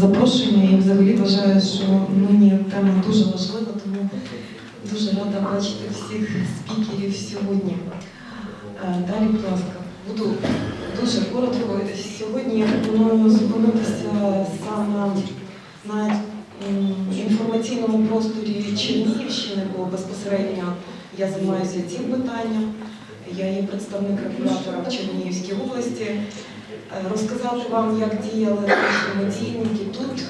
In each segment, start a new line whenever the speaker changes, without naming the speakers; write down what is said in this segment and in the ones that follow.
запрошення і взагалі вважаю, що мені тема дуже важлива, тому дуже рада бачити всіх спікерів сьогодні. Е, Далі, будь ласка, буду дуже коротко. Сьогодні пропоную зупинитися саме на інформаційному просторі Чернігівщини, бо безпосередньо я займаюся цим питанням. Я є представник регулятора в Чернігівській області. Е, Розказати вам, як діяли наші медійники тут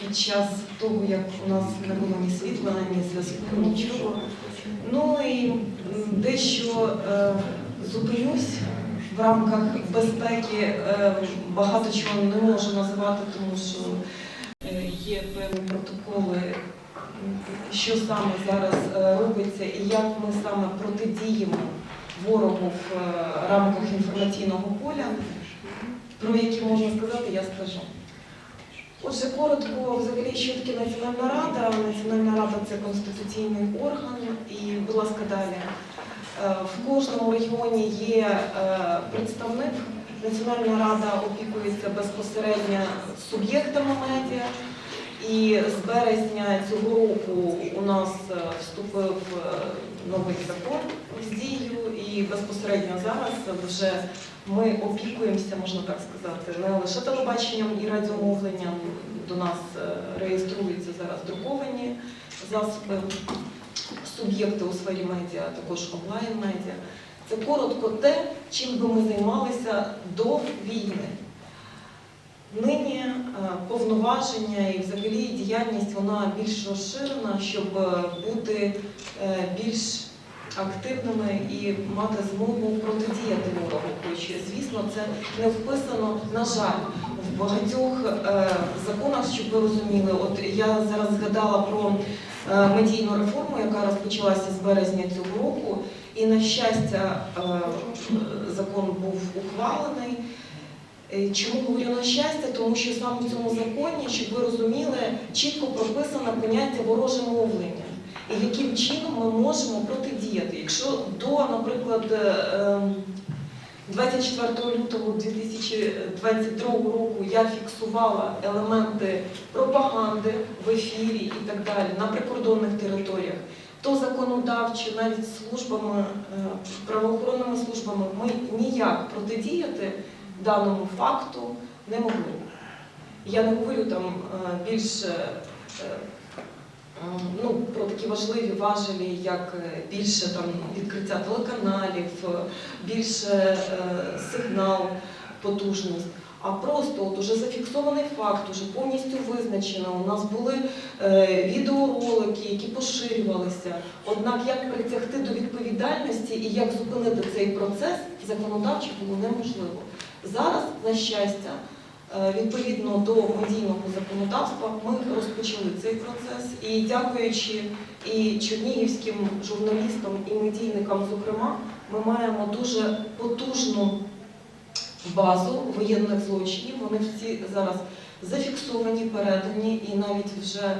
під час того, як у нас не було ні світла, ні зв'язку, нічого. Ну і дещо е, зупинюсь в рамках безпеки. Е, багато чого не можу називати, тому що є певні протоколи, що саме зараз робиться і як ми саме протидіємо ворогу в рамках інформаційного поля. Про які можна сказати, я скажу. Отже, коротко, взагалі, що таке Національна рада. Національна рада це конституційний орган, і, будь ласка, далі. Е, В кожному регіоні є е, представник. Національна рада опікується безпосередньо суб'єктами медіа. І з березня цього року у нас е, вступив новий закон в дію, і безпосередньо зараз вже ми опікуємося, можна так сказати, не лише телебаченням і радіомовленням. До нас е, реєструються зараз друковані засоби, суб'єкти у сфері медіа, а також онлайн-медіа. Це коротко те, чим би ми займалися до війни. Нині е, повноваження і взагалі діяльність вона більш розширена, щоб е, бути е, більш активними і мати змогу протидіяти ворогу. Хоч, звісно, це не вписано, на жаль, в багатьох законах, щоб ви розуміли. От я зараз згадала про медійну реформу, яка розпочалася з березня цього року, і на щастя, закон був ухвалений. Е, Чому говорю на щастя? Тому що саме в цьому законі, щоб ви розуміли, чітко прописано поняття вороже мовлення і яким чином ми можемо протидіяти. Якщо до, наприклад, е, ем, 24 лютого 2022 року я фіксувала елементи пропаганди в ефірі і так далі на прикордонних територіях, то законодавчо, навіть службами, е, правоохоронними службами, ми ніяк протидіяти даному факту не могли. Я не говорю там е, більш е, ну, про такі важливі важелі, як е, більше там відкриття телеканалів, більше сигнал, потужність. А просто от уже зафіксований факт, уже повністю визначено. У нас були е, відеоролики, які поширювалися. Однак як притягти до відповідальності і як зупинити цей процес законодавчо було неможливо. Зараз, на щастя, е, відповідно до медійного законодавства, ми розпочали цей процес. І дякуючи і чернігівським журналістам, і медійникам, зокрема, ми маємо дуже потужну базу воєнних злочинів. Вони всі зараз зафіксовані, передані і навіть вже е,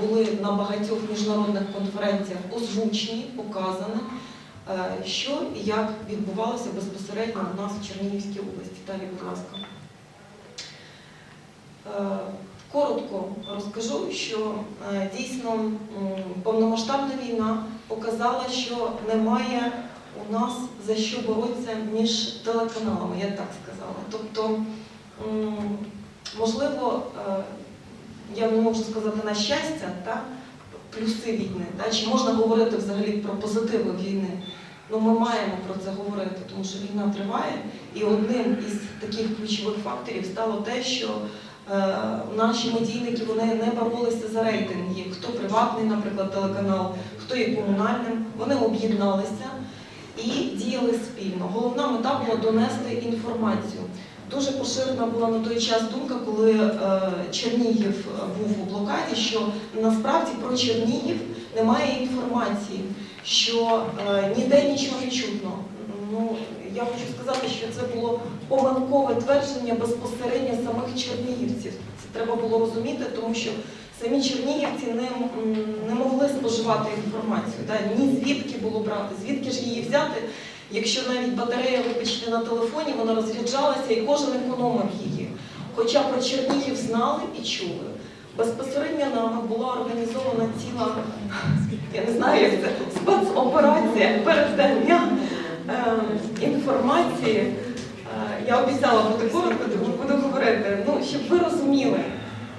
були на багатьох міжнародних конференціях озвучені, показані, що і як відбувалося безпосередньо у нас в Чернігівській області. Далі, будь ласка. Е, Коротко розкажу, що е, дійсно повномасштабна війна показала, що немає у нас за що боротися між телеканалами, я так сказала. Тобто, можливо, е, я не можу сказати на щастя, та, плюси війни, та, чи можна говорити взагалі про позитиви війни. Ну, ми маємо про це говорити, тому що війна триває, і одним із таких ключових факторів стало те, що е, наші медійники вони не боролися за рейтинги. Хто приватний, наприклад, телеканал, хто є комунальним, вони об'єдналися і діяли спільно. Головна мета була донести інформацію. Дуже поширена була на той час думка, коли е, Чернігів був у блокаді, що насправді про Чернігів немає інформації, що е, ніде нічого не чутно. Ну, я хочу сказати, що це було помилкове твердження безпосередньо самих чернігівців. Це треба було розуміти, тому що самі чернігівці не, не могли споживати інформацію. Да? Ні звідки було брати, звідки ж її взяти, Якщо навіть батарея, вибачте, на телефоні, вона розряджалася і кожен економив її. Хоча про Чернігів знали і чули. Безпосередньо нами була організована ціла, я не знаю, як це, спецоперація передання е, інформації. Е, я обіцяла бути коротко, тому буду говорити. Ну, щоб ви розуміли,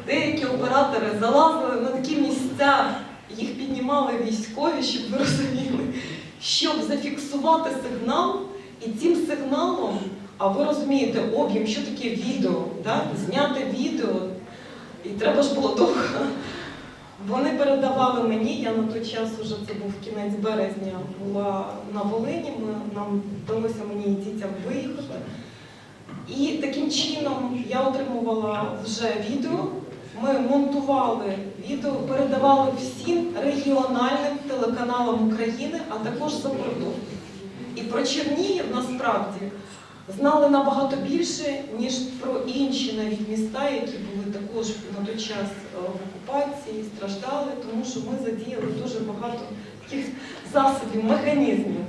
деякі оператори залазили на такі місця, їх піднімали військові, щоб ви розуміли, щоб зафіксувати сигнал, і цим сигналом, а ви розумієте, об'єм, що таке відео, да? зняти відео, і треба ж було довго. Вони передавали мені, я на той час уже це був кінець березня, була на Волині, ми, нам вдалося мені і дітям виїхати. І таким чином я отримувала вже відео. Ми монтували відео, передавали всім регіональним телеканалам України, а також за кордон. І про Чернігів насправді знали набагато більше, ніж про інші навіть міста, які були також на той час е, в окупації, страждали, тому що ми задіяли дуже багато таких засобів, механізмів.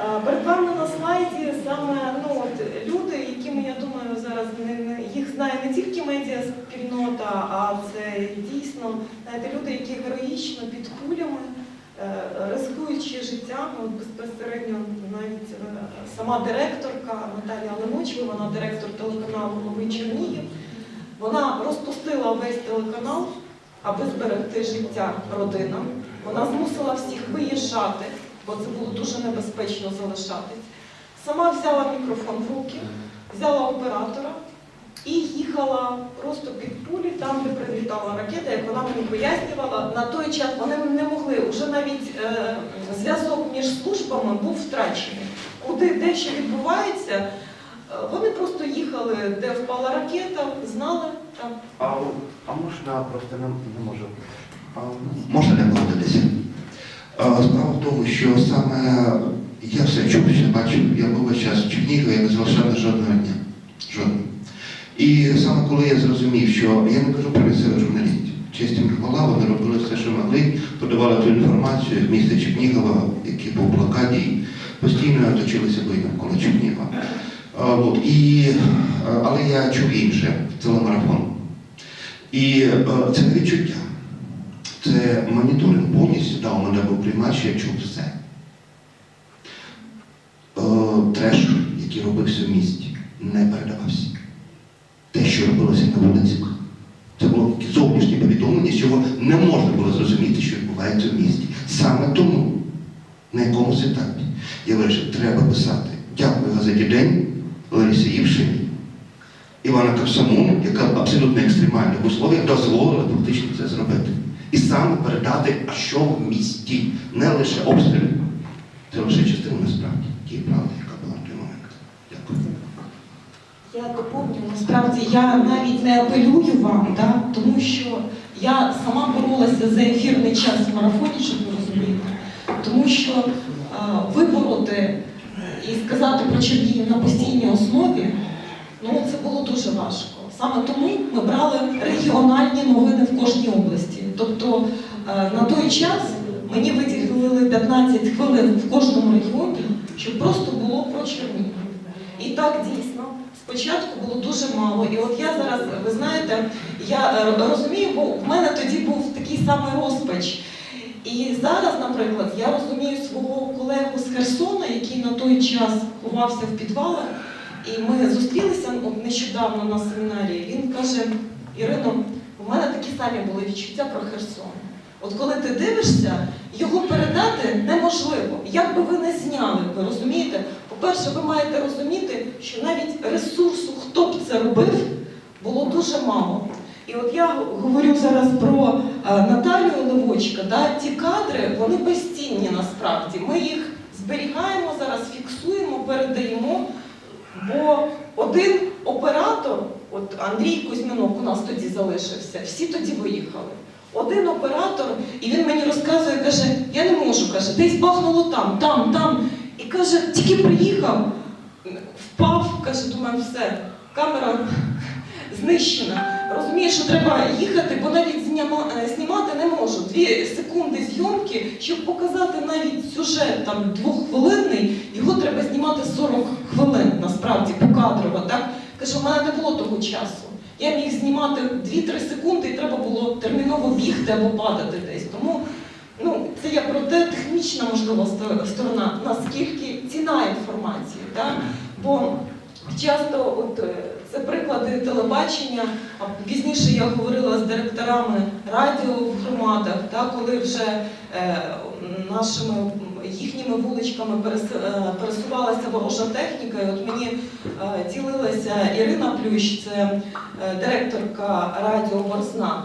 Е, Перед вами на слайді саме ну, от, люди, якими, я думаю, зараз не, їх знає не тільки медіаспільнота, а це дійсно знаєте, люди, які героїчно під кулями, е, ризикуючи життями, от безпосередньо навіть е, сама директорка Наталія Леночева, вона директор телеканалу Новий Чернігів, вона розпустила весь телеканал, аби зберегти життя родинам. Вона змусила всіх виїжджати, бо це було дуже небезпечно залишатись. Сама взяла мікрофон в руки, взяла оператора і їхала просто під пулі, там, де прилітала ракета, як вона мені пояснювала, на той час вони не могли, вже навіть е, зв'язок між службами був втрачений. Куди де що відбувається, е, вони просто їхали, де впала ракета, знали там.
А, а можна просто не, не можу. А,
Можна не погодитися? Справа в тому, що саме я все чув, все бачив, я був весь час в Чернігові, я не залишав жодного дня. Жодного. І саме коли я зрозумів, що я не кажу про місцевих журналістів, честь хвала, вони робили все, що могли, подавали ту інформацію в місті Чернігова, який був блокаді, постійно точилися бої навколо Чернігова. А, от, і, але я чув інше, телемарафон. І е, це відчуття. Це моніторинг повністю, да, у мене був приймач, я чув все. Треш, який робився в місті, не передавався. Те, що робилося на вулицях, це було зовнішнє повідомлення, з чого не можна було зрозуміти, що відбувається в місті. Саме тому на якомусь етапі я вирішив, треба писати. Дякую газеті День Ларисі Івшині, Івана Кавсамону, яка в абсолютно екстремальних условиях дозволила фактично це зробити. І саме передати, а що в місті, не лише обстріли. Це лише частина насправді тієї правди, момент. Дякую.
Я доповню, насправді я навіть не апелюю вам, да, тому що я сама боролася за ефірний час в марафоні, щоб ви розуміли. Тому що е, вибороти і сказати про Чернігів на постійній основі, ну це було дуже важко. Саме тому ми брали регіональні новини в кожній області. Тобто е, на той час мені виділили 15 хвилин в кожному регіоні, щоб просто було про Чернігів. І так дійсно. Спочатку було дуже мало, і от я зараз, ви знаєте, я е, розумію, бо в мене тоді був такий самий розпач. І зараз, наприклад, я розумію свого колегу з Херсона, який на той час ховався в підвалах, і ми зустрілися нещодавно на семінарі. Він каже: Ірино, у мене такі самі були відчуття про Херсон. От коли ти дивишся, його передати неможливо. Як би ви не зняли, ви розумієте? По-перше, ви маєте розуміти, що навіть ресурсу, хто б це робив, було дуже мало. І от я говорю зараз про е, Наталію Левочка, да, ті кадри, вони безцінні насправді. Ми їх зберігаємо зараз, фіксуємо, передаємо. Бо один оператор, от Андрій Кузьминок у нас тоді залишився, всі тоді виїхали. Один оператор, і він мені розказує, каже, я не можу, каже, десь бахнуло там, там, там. І каже, тільки приїхав, впав, каже, думаю, все, камера знищена. Розумієш, що треба їхати, бо навіть е, знімати не можу. Дві секунди зйомки, щоб показати навіть сюжет там двоххвилинний, його треба знімати 40 хвилин, насправді, покадрово. Так? Каже, у мене не було того часу. Я міг знімати 2-3 секунди, і треба було терміново бігти або падати десь. Тому ну, це я про те, технічна можливо сторона, наскільки ціна інформації. Так? Бо часто от, е, це приклади телебачення. А пізніше я говорила з директорами радіо в громадах, так, коли вже е, нашими їхніми вуличками е, пересувалася ворожа техніка. І от мені е, ділилася Ірина Плющ, це е, директорка радіо Борзна.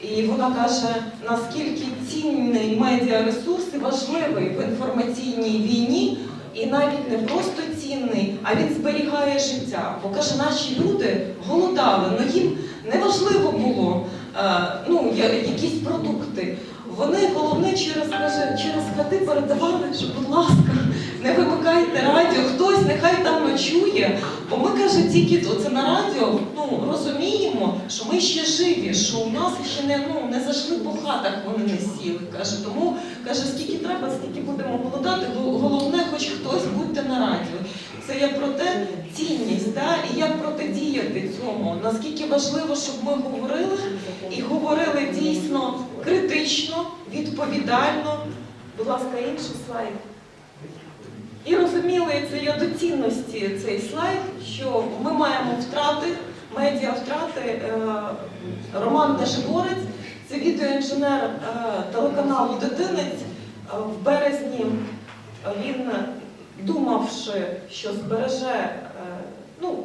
І вона каже, наскільки цінний медіаресурс і важливий в інформаційній війні, і навіть не просто цінний, а він зберігає життя. Бо каже, наші люди голодали, але їм не важливо було е, ну, якісь продукти. Вони головне через каже, через хати передавали, що, будь ласка, не вимикайте радіо, хтось нехай там ночує. Бо ми каже, тільки оце на радіо ну, розуміємо, що ми ще живі, що у нас ще не, ну, не зайшли по хатах, вони не сіли. Каже, тому каже, скільки треба, стільки будемо голодати. Гол- Головне, хоч хтось будьте на радіо. Це я про те цінність, протидіяти цьому. Наскільки важливо, щоб ми говорили і говорили дійсно критично, відповідально. Будь ласка, інший слайд. І розуміли це я до цінності цей слайд, що ми маємо втрати, медіа втрати. Е, Роман Дешиборець, це відеоінженер е, телеканалу Дитинець. Е, В березні він, думавши, що збереже, ну,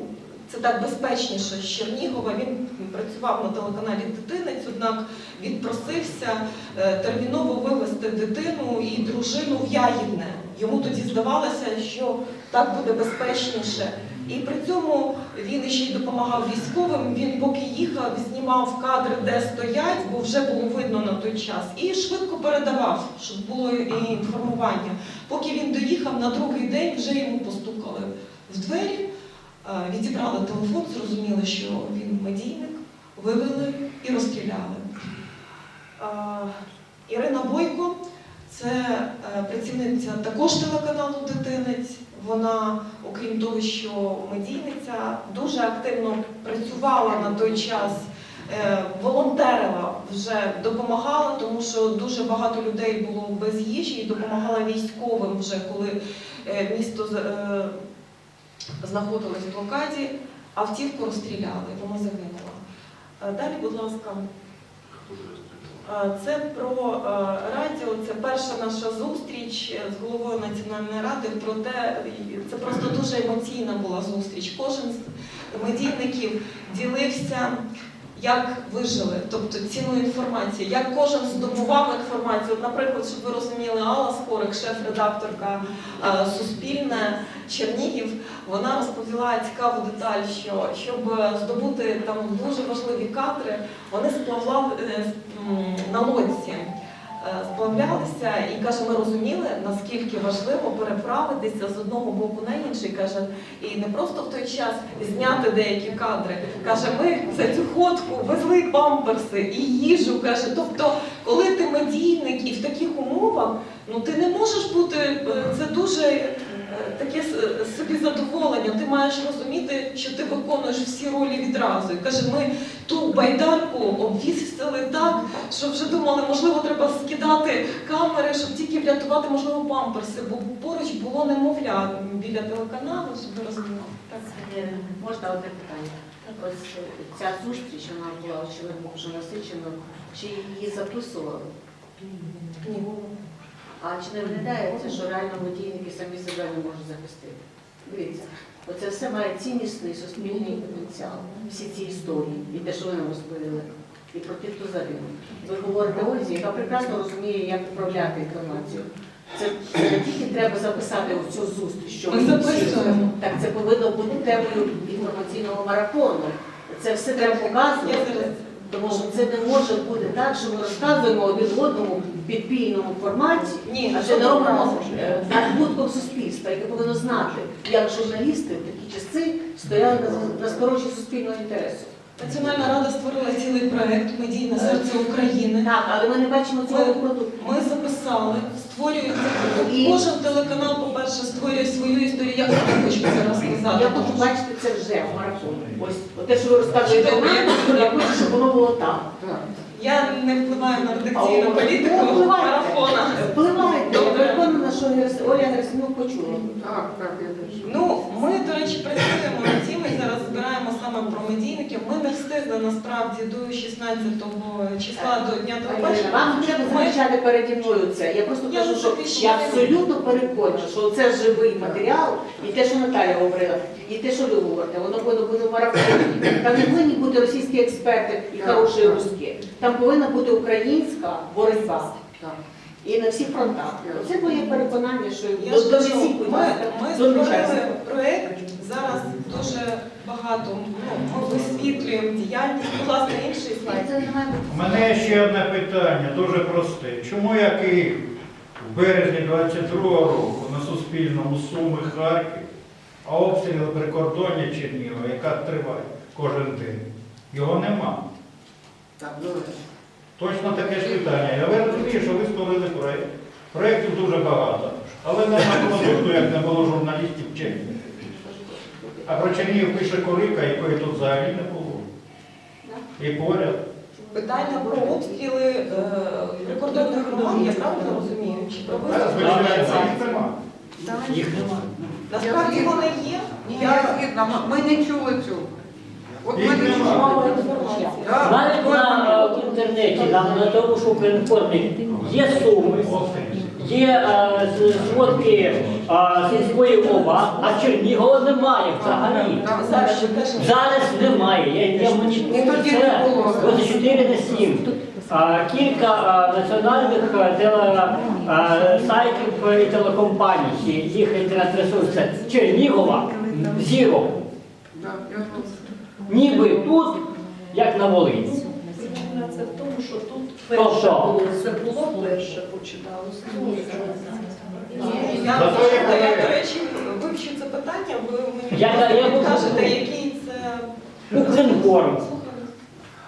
це так безпечніше з Чернігова, він працював на телеканалі Дитинець, однак відпросився е, терміново вивезти дитину і дружину в Ягідне. Йому тоді здавалося, що так буде безпечніше. І при цьому він ще й допомагав військовим. Він поки їхав, знімав кадри, де стоять, бо вже було видно на той час, і швидко передавав, щоб було і інформування. Поки він доїхав на другий день, вже йому постукали в двері, відібрали телефон, зрозуміли, що він медійник, вивели і розстріляли. Е, Ірина Бойко це е, працівниця також телеканалу Дитинець. Вона, окрім того, що медійниця, дуже активно працювала на той час, е, волонтерила, вже допомагала, тому що дуже багато людей було без їжі і допомагала військовим вже, коли е, місто з- е, в блокаді, автівку розстріляли, вона загинула. Е, Далі, будь ласка. Е, Це про е, радіо, це перша наша зустріч з головою Національної ради. Проте це просто дуже емоційна була зустріч. Кожен з медійників ділився, як вижили, тобто ціну інформації, як кожен здобував інформацію. От, наприклад, щоб ви розуміли, Алла Скорик, шеф-редакторка е, Суспільне Чернігів, вона розповіла цікаву деталь, що щоб здобути там дуже важливі кадри, вони сплавали е, на лодці. Е, Сплавлялися і каже, ми розуміли, наскільки важливо переправитися з одного боку на інший. каже, і не просто в той час зняти деякі кадри. Каже, ми за цю ходку везли памперси і їжу. каже, тобто, коли ти медійник і в таких умовах, ну ти не можеш бути е, це дуже е, таке собі задоволення. Ти маєш розуміти, що ти виконуєш всі ролі відразу. І каже, ми ту байдарку обвісили так, що вже думали, можливо, треба скидати камери, щоб тільки врятувати, можливо, памперси, бо поруч було немовля біля телеканалу, щоб ви розуміли. Так.
Е, Можна одне питання? Ось е, ця зустріч, вона була очевидно дуже насиченою. Чи її записували?
Ні.
А чи не виглядається, що реально медійники самі себе не можуть захистити? Дивіться, оце все має ціннісний суспільний потенціал, всі ці історії, і те, що ви нам розповіли, і про тих, хто загинув. Ви говорите Ользі, яка прекрасно розуміє, як управляти інформацією. Це, це не тільки треба записати цю зустріч, що
Ми записуємо.
Так це повинно бути темою інформаційного марафону. Це все треба показувати. Тому що це не може бути так, що ми розказуємо один одному в підпільному форматі,
Ні,
а це не робимо е, надбутком суспільства, яке повинно знати, як журналісти в такі часи стояли на, на сторожі суспільного інтересу.
Національна рада створила цілий проект Медійне серце України.
Так, але ми не бачимо цього продукту.
Ми записали, створюється
І-
кожен телеканал, по-перше, створює свою історію. Я хочу зараз сказати.
Я хочу бачити це вже в марафоні. Ось те, що ви розказуєте нам,
я-
я хочу, щоб воно було там.
Я не впливаю на редакційну політику
Ну,
марафона.
Впливайте. Я переконана, що Оля Герасимюк почула.
Так, так, я теж.
Ну, ми, до речі, працюємо над цим і зараз збираємо саме про медійників. Ми не встигли насправді до 16 числа до дня телебачення.
Вам треба захищати переді мною це. Я просто
Я
кажу, що я абсолютно переконана, що це живий матеріал, і те, що Наталя говорила, і те, що ви говорите, воно повинно бути в марафоні. Там не повинні бути російські експерти і хороші русські. Там повинна бути українська боротьба.
Так.
І на всіх фронтах. Це моє переконання, що
Я ж кажу,
донесіть, будь
ми,
ласка,
ми створили проєкт, зараз дуже багато, ну, ми висвітлюємо діяльність. Будь ласка, інший слайд.
Це не має бути.
У мене ще одне питання, дуже просте. Чому я Київ в березні 22-го року на Суспільному Суми Харків, а обстріли прикордоння Чернігова, яка триває кожен день, його нема?
Так, добре.
Точно таке ж питання. Я розумію, що ви створили проєкт. Проєктів дуже багато, але нема продукту, як не було журналістів в Чернігові. А про Чернігів пише Корика, якої тут взагалі не було. І поряд.
Питання про обстріли е, прикордонних громад, я правильно розумію? Чи про
Та, Звичайно, їх нема.
Їх
Насправді вони є.
Я
Я
згідна, ми- ми не чули цього. От не
нема.
чули. Да,
Навіть на е, в інтернеті, на, на тому, що Укрінформі є суми, є е, з- зводки е, сільської ОВА, а Чернігова немає взагалі.
Зараз ще теж
Зараз немає. Я, я моніторю
тоді
це
не було.
24 на 7. А, кілька е, національних е, теле, е, сайтів і телекомпаній, їх інтернет-ресурси. Чернігова зіро.
Да, я знаю.
Ніби тут, як на Волині.
Це в тому, що тут перше було, це було перше починалося.
Я, до речі, вивчу це питання, ви мені
Я- я- я
кажете, який це
Укрінформ,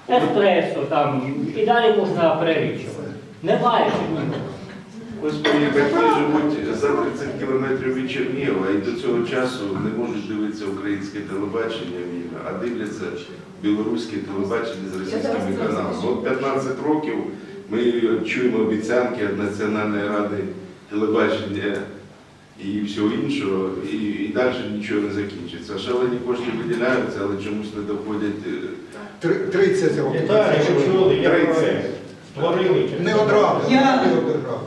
еспресо там і далі можна перелічувати. Немає.
Ось мої батьки живуть за 30 кілометрів від Чернігова і до цього часу не можуть дивитися українське телебачення а дивляться білоруське телебачення з російськими каналами. От 15 років ми чуємо обіцянки від Національної ради телебачення і всього іншого, і, і далі нічого не закінчиться. Шалені кошти виділяються, але чомусь не доходять. е,
30 років.
Віталій, чули, я
Тридцять.
проєкт. Створили.
Не одразу,
Я-
не одразу.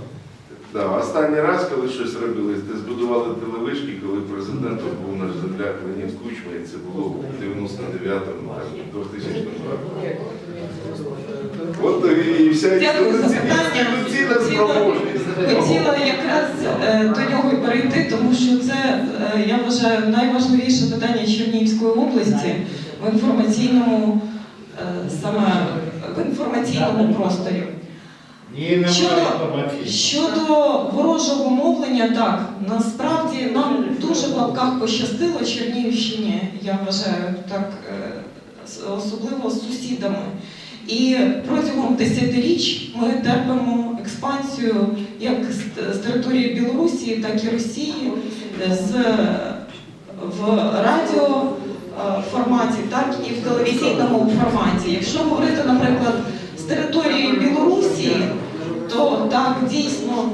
Да, останній раз, коли щось робили, де збудували телевишки, коли президентом був наш земляк Леонід Кучма, і це було в 99-му, там, 2000 році. От і- вся інституційна спроможність.
Хотіла якраз е, до нього перейти, тому що це, е, я вважаю, найважливіше питання Чернігівської області в інформаційному, е, саме в інформаційному просторі. Щодо, щодо ворожого мовлення, так, насправді нам дуже в лапках пощастило Чернігівщині, я вважаю, так, е, особливо з сусідами. І протягом десятиріч ми терпимо експансію як з, території Білорусі, так і Росії, з, в радіо е, форматі, так і в телевізійному форматі. Якщо говорити, наприклад, території Білорусі, то так дійсно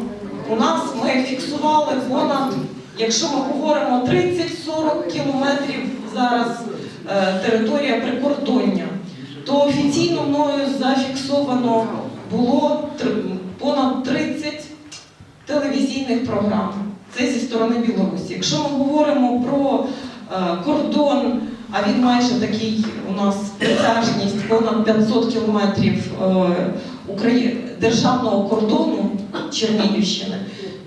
у нас ми фіксували понад, якщо ми говоримо 30-40 кілометрів зараз е, територія прикордоння, то офіційно мною зафіксовано було понад 30 телевізійних програм. Це зі сторони Білорусі. Якщо ми говоримо про е, кордон, а він майже такий у нас притяжність понад 500 кілометрів е, державного кордону Чернігівщини,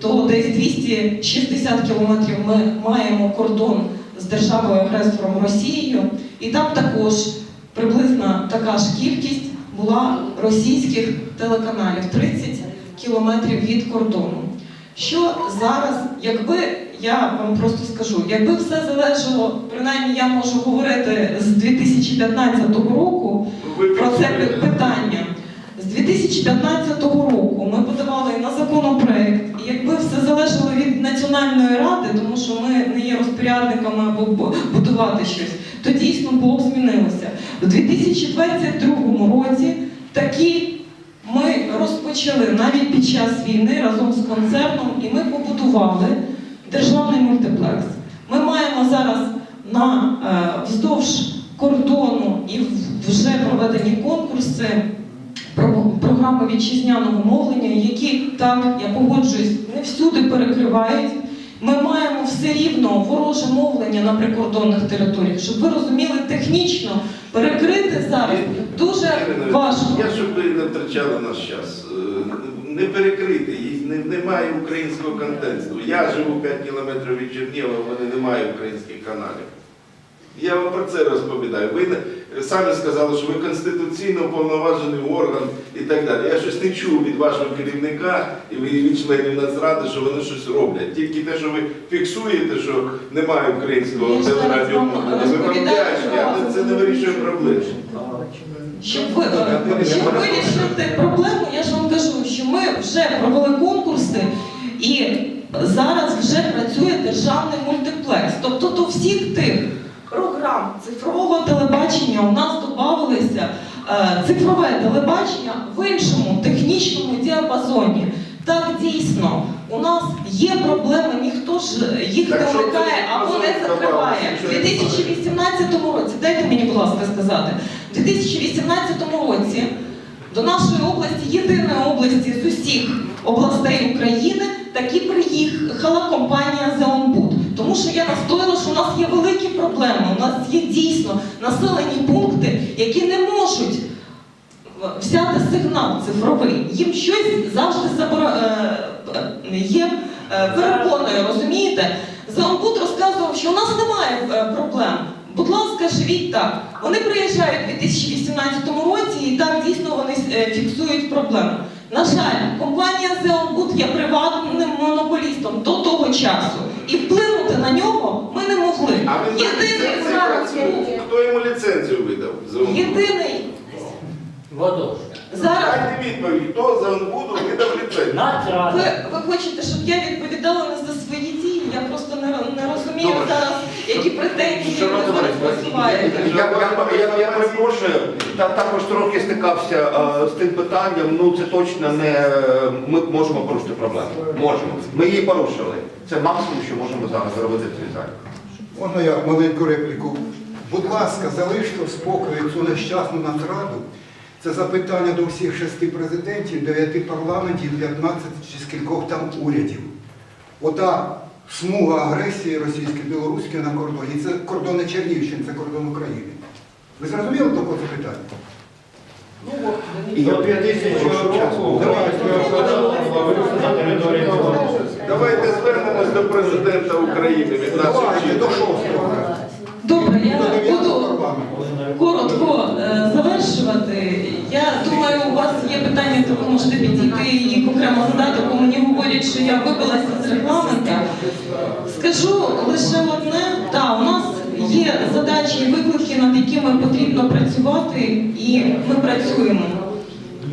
то десь 260 кілометрів ми маємо кордон з державою-агресором Росією, і там також приблизно така ж кількість була російських телеканалів. 30 кілометрів від кордону. Що зараз, якби я вам просто скажу, якби все залежало принаймні я можу говорити з 2015 року
ви
про це питання. З 2015 року ми подавали на законопроект, і якби все залежало від Національної ради, тому що ми не є розпорядниками або будувати щось, то дійсно було б змінилося. У 2022 році такі ми розпочали навіть під час війни разом з концерном, і ми побудували державний мультиплекс. Ми маємо зараз на е, вздовж кордону і вже проведені конкурси про програми вітчизняного мовлення, які так я погоджуюсь, не всюди перекривають. Ми маємо все рівно вороже мовлення на прикордонних територіях, щоб ви розуміли технічно перекрити зараз дуже важко.
Я щоб ви не втрачали наш час. Е, Не перекрити, немає українського контенту. Я живу 5 кілометрів від Чернігова, вони немає українських каналів. Я вам про це розповідаю. Ви самі сказали, що ви конституційно уповноважений орган і так далі. Я щось не чув від вашого керівника і від членів Нацради, що вони щось роблять. Тільки те, що ви фіксуєте, що немає українського телерадіомовлення. Ви
розповідаю,
але це не вирішує проблеми.
Щоб, ви, е, щоб вирішити проблему, я ж вам кажу, що ми вже провели конкурси і зараз вже працює державний мультиплекс. Тобто до всіх тих програм цифрового телебачення у нас додавалися е, цифрове телебачення в іншому технічному діапазоні. Так дійсно, у нас є проблеми, ніхто ж їх не
це
або не закриває. У 2018 році, дайте мені, будь ласка, сказати, у 2018 році до нашої області, єдиної області з усіх областей України, таки приїхала компанія «Зеонбуд». Тому що я настояла, що у нас є великі проблеми. У нас є дійсно населені пункти, які не можуть взяти сигнал цифровий. Їм щось завжди е, е, є е, перепоною, розумієте? Заомбуд розказував, що у нас немає е, проблем. Будь ласка, живіть так. Вони приїжджають у 2018 році і так дійсно вони е, фіксують проблему. На жаль, компанія Зеонбуд є приватним монополістом до того часу. І вплинути на нього ми не могли.
А він
Єдиний зараз
був. Хто йому ліцензію видав? за
єдиний
Водож.
зараз.
Дайте відповідь, хто за Онбуду видав ліцензію?
Ви, ви хочете, щоб я відповідала не за свої? Я просто не, не розумію
Добре.
зараз, які претензії ви зараз висуваєте.
Я, я, я, я перепрошую, та, також трохи стикався е, з тим питанням, ну це точно не е, ми можемо порушити проблему. Можемо. Ми її порушили. Це максимум, що можемо зараз зробити в цій залі.
Можна я маленьку репліку? Будь ласка, залиште в спокої цю нещасну нацраду. Це запитання до всіх шести президентів, дев'яти парламентів, 15 чи скількох там урядів. Ота смуга агресії російсько-білоруської на кордоні. Це кордон не Чернігівщини, це кордон України. Ви зрозуміли таке це питання?
І я
105 тисяч року на території Білорусі.
Давайте звернемось до президента України від
Давайте до шостого.
Добре, я
До
буду коротко е, завершувати. Я думаю, у вас є питання, то ви можете підійти і окремо задати, бо мені говорять, що я вибилася з регламента. Скажу лише одне, так, у нас є задачі і виклики, над якими потрібно працювати, і ми працюємо.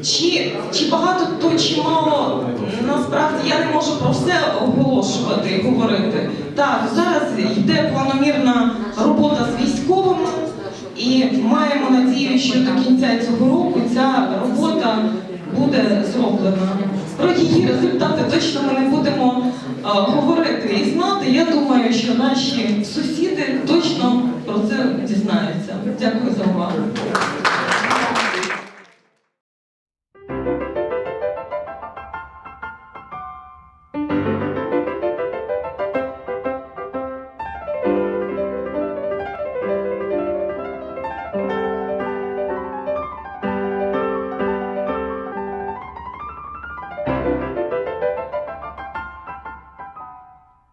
Чи, чи багато, то чи мало, насправді я не можу про все оголошувати і говорити. Так, зараз йде планомірна робота з військовими, і маємо надію, що до кінця цього року ця буде зроблена. Про її результати точно ми не будемо а, говорити і знати. Я думаю, що наші сусіди точно про це дізнаються. Дякую